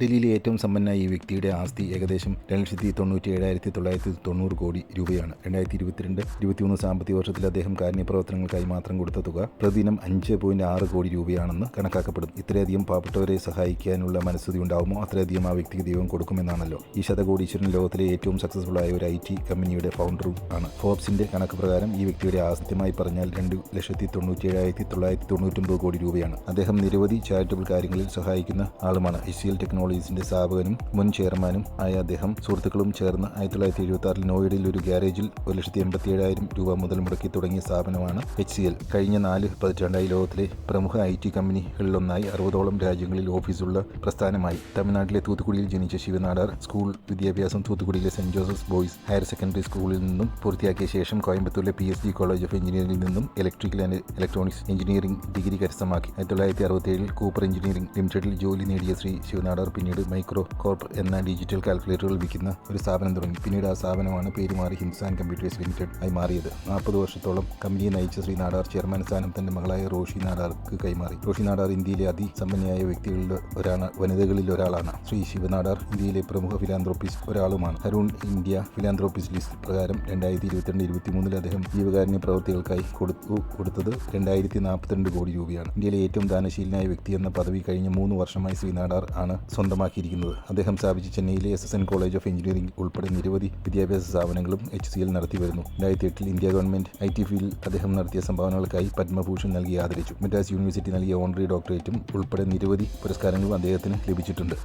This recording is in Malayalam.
ഡൽഹിയിലെ ഏറ്റവും സമ്പന്നനായ ഈ വ്യക്തിയുടെ ആസ്തി ഏകദേശം രണ്ട് ലക്ഷത്തി തൊണ്ണൂറ്റി ഏഴായിരത്തി തൊള്ളായിരത്തി തൊണ്ണൂറ് കോടി രൂപയാണ്. രണ്ടായിരത്തി ഇരുപത്തിരണ്ട് ഇരുപത്തിമൂന്ന് സാമ്പത്തിക വർഷത്തിൽ അദ്ദേഹം കാരുണ്യ പ്രവർത്തനങ്ങൾക്കായി മാത്രം കൊടുത്ത തുക പ്രതിദിനം അഞ്ച് പോയിന്റ് ആറ് കോടി രൂപയാണെന്ന് കണക്കാക്കപ്പെടും. ഇത്രയധികം പാവപ്പെട്ടവരെ സഹായിക്കാനുള്ള മനസ്സുതി ഉണ്ടാവുമോ? അത്രയധികം ആ വ്യക്തിക്ക് ദൈവം കൊടുക്കുമെന്നാണല്ലോ. ഈ ശതകോടീശ്വരൻ ലോകത്തിലെ ഏറ്റവും സക്സസ്ഫുൾ ആയ ഒരു ഐ ടി കമ്പനിയുടെ ഫൗണ്ടറും ആണ്. ഫോബ്സിന്റെ കണക്ക് പ്രകാരം ഈ വ്യക്തിയുടെ ആസ്തിമായി പറഞ്ഞാൽ രണ്ട് ലക്ഷത്തി തൊണ്ണൂറ്റി ഏഴായിരത്തി തൊള്ളായിരത്തി തൊണ്ണൂറ്റൊമ്പത് കോടി രൂപയാണ്. അദ്ദേഹം നിരവധി ചാരിറ്റബിൾ കാര്യങ്ങളിൽ സഹായിക്കുന്ന ആളുമാണ്. എസ് സി എൽ ടെക്നോളജീസിന്റെ സ്ഥാപകനും മുൻ ചെയർമാനും ആയ അദ്ദേഹം സുഹൃത്തുക്കളും ചേർന്ന് ആയിരത്തി തൊള്ളായിരത്തി എഴുപത്തി ആറിൽ നോയിഡയിൽ ഒരു ഗ്യാരേജിൽ ഒരു ലക്ഷത്തി എൺപത്തി ഏഴായിരം രൂപ മുതൽ മുടക്കി തുടങ്ങിയ സ്ഥാപനമാണ് എച്ച് സി എൽ. കഴിഞ്ഞ നാല് പതിറ്റാണ്ടായി ലോകത്തിലെ പ്രമുഖ ഐ ടി കമ്പനികളിലൊന്നായി അറുപതോളം രാജ്യങ്ങളിൽ ഓഫീസുള്ള പ്രസ്ഥാനമായി. തമിഴ്നാട്ടിലെ തൂത്തുക്കുടിയിൽ ജനിച്ച ശിവനാടാർ സ്കൂൾ വിദ്യാഭ്യാസം തൂത്തുക്കുടിയിലെ Saint Joseph's boys higher secondary സ്കൂളിൽ നിന്നും പൂർത്തിയാക്കിയ ശേഷം കോയമ്പത്തൂരിലെ P S G college of എഞ്ചിനീയറിംഗിൽ നിന്നും electrical and electronics engineering degree കരസ്ഥമാക്കി. ആയിരത്തി തൊള്ളായിരത്തി അറുപത്തി ഏഴിൽ കൂപ്പർ എഞ്ചിനീയറിംഗ് ലിമിറ്റഡിൽ ജോലി നേടിയ ശ്രീ ശിവനാടാർ പിന്നീട് മൈക്രോ കോർപ്പ് എന്ന ഡിജിറ്റൽ കാൽക്കുലേറ്ററുകൾ വിൽക്കുന്ന ഒരു സ്ഥാപനം തുടങ്ങി. പിന്നീട് ആ സ്ഥാപനമാണ് പേര് മാറി ഹിൻസാൻ കമ്പ്യൂട്ടേഴ്സ് ലിമിറ്റഡ് ആയി മാറിയത്. നാൽപ്പത് വർഷത്തോളം കമ്പനിയെ നയിച്ച ശ്രീ നാടാർ ചെയർമാൻ സ്ഥാനം തന്റെ മകളായ റോഷി നാടാർക്ക് കൈമാറി. റോഷി നാടാർ ഇന്ത്യയിലെ അതിസമ്പന്നയായ വ്യക്തികളിൽ ഒരാണ് വനിതകളിൽ ഒരാളാണ്. ശ്രീ ശിവനാടാർ ഇന്ത്യയിലെ പ്രമുഖ ഫിലാന്ത്രോപ്പിസ്റ്റ് ഒരാളുമാണ്. ഹരൂൺ ഇന്ത്യ ഫിലാന്ത്രോപ്പിസ്റ്റ് ലിസ്റ്റ് പ്രകാരം രണ്ടായിരത്തി ഇരുപത്തിരണ്ട് ഇരുപത്തിമൂന്നിൽ അദ്ദേഹം ജീവകാരുണ്യ പ്രവൃത്തികൾക്കായി കൊടുത്തു കൊടുത്തത് രണ്ടായിരത്തി നാൽപ്പത്തിരണ്ട് കോടി രൂപയാണ്. ഇന്ത്യയിലെ ഏറ്റവും ദാനശീലനായ വ്യക്തി എന്ന പദവി കഴിഞ്ഞ മൂന്ന് വർഷമായി ശ്രീ നാടാർ ആണ്. സ്വന്തമാക്കിയിരിക്കുന്നത്. അദ്ദേഹം സ്ഥാപിച്ച ചെന്നൈയിലെ S S N college of engineering ഉൾപ്പെടെ നിരവധി വിദ്യാഭ്യാസ സ്ഥാപനങ്ങളും എച്ച് സി എൽ നടത്തി വരുന്നു രണ്ടായിരത്തി എട്ടിൽ ഇന്ത്യ ഗവൺമെന്റ് ഐ ടി ഫീൽഡിൽ അദ്ദേഹം നടത്തിയ സംഭാവനകൾക്കായി പത്മഭൂഷൺ നൽകി ആദരിച്ചു. മദ്രാസ് യൂണിവേഴ്സിറ്റി നൽകിയ ഓണറി ഡോക്ടറേറ്റും ഉൾപ്പെടെ നിരവധി പുരസ്കാരങ്ങളും അദ്ദേഹത്തിന് ലഭിച്ചിട്ടുണ്ട്.